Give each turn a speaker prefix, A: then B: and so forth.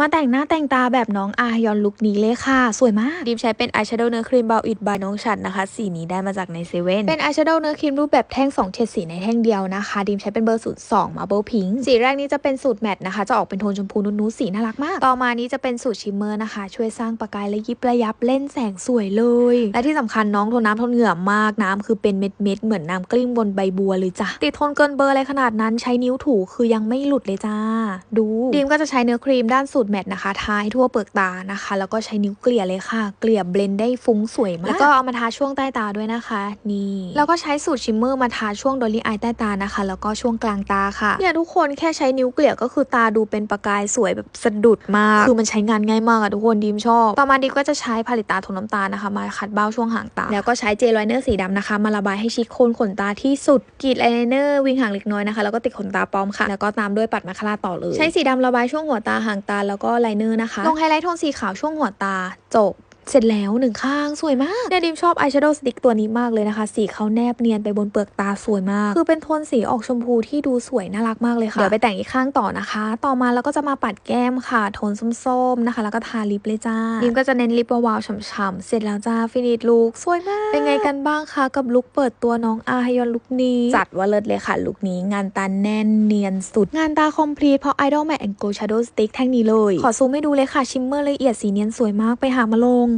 A: มาแต่งหน้าแต่งตาแบบน้องอายอนลุคนี้เลยค่ะ สวยมาก ดิมใช้เป็นอายแชโดว์เนื้อครีมเบลอิดบายน้องฉัดนะคะ สีนี้ได้มาจากในเซเว่นเป็นอายแชโดว์เนื้อครีมรูปแบบแท่ง2เฉดสีในแท่งเดียวนะคะ ดิมใช้เป็นเบอร์02 Marble Pink สีแรกนี้จะเป็นสูตรแมตต์นะคะ จะออกเป็นโทนชมพูนุ่นๆสีน่ารักมาก ต่อมานี้จะเป็นสูตรชิมเมอร์นะคะ ช่วยสร้างประกายและยิบระยับเล่นแสงสวยเลย และที่สำคัญน้องทนน้ำทนเหงื่อมากน้ำคือเป็นเม็ดๆเหมือนน้ำกลิ้งบนใบบัวเลยจ้ะติดทนเกินเบอร์อะไรขนาดนั้นใช้นิ้วถูคือยังไม่หลุดเลยจ้า ดูดิมก็จะใช้เนื้อครีมด้านสูตรแมตต์นะคะ ทาให้ทั่วเปลือกตานะคะ แล้วก็ใช้นิ้วเกลี่ยเลยค่ะ เกลี่ยเบลนด์ได้ฟุ้งสวยมาก แล้วก็เอามาทาช่วงใต้ตาด้วยนะคะ นี่ แล้วก็ใช้สูตรชิมเมอร์มาทาช่วงดอลลี่อายใต้ตานะคะ แล้วก็ช่วงกลางตาค่ะ เนี่ยทุกคนแค่ใช้นิ้วเกลี่ยก็คือตาดูเป็นประกายสวยแบบสะดุดมาก คือมันใช้งานง่ายมากอะทุกคนดีมชอบ ต่อมาดีมก็จะใช้ผลิตตาโทนน้ำตาลนะคะ มาขัดเบ้าช่วงหางตา แล้วก็ใช้เจลไลเนอร์สีดำนะคะ มาระบายให้ชิดโคนขนตาที่สุดกรีดไอไลเนอร์วิงหางเล็กน้อยนะคะ แล้วก็ติดขนตาปลอมค่ะ แล้วก็ตามด้วยปัดมาคาราต่อเลย ใช้สีดำระบายช่วงหัวตาหางตาแล้วแล้วก็ไลเนอร์นะคะ ลงไฮไลท์โทนสีขาวช่วงหัวตา จบ เสร็จแล้วหนึ่งข้างสวยมากเนี่ยดิมชอบอายแชโดว์สติ๊กตัวนี้มากเลยนะคะ สีเขาแนบเนียนไปบนเปลือกตาสวยมาก คือเป็นโทนสีออกชมพูที่ดูสวยน่ารักมากเลยค่ะ เดี๋ยวไปแต่งอีกข้างต่อนะคะ ต่อมาเราก็จะมาปัดแก้มค่ะ โทนส้มๆนะคะ แล้วก็ทาลิปเลยจ้าดิมก็จะเน้นลิปวาวๆฉ่ำๆเสร็จแล้วจ้าฟินิชลุคสวยมาก เป็นไงกันบ้างคะกับลุคเปิดตัวน้องอาฮยอนลุคนี้ จัดว่าเลิศเลยค่ะลุคนี้งานตาแน่นเนียนสุด งานตาคอมพลีทเพราะ Idol Matte and Glow Shadow Stick แท่งนี้เลยขอซูมให้ดูเลยค่ะชิมเมอร์ละเอียดสีเนียนสวยมากไปหามาลง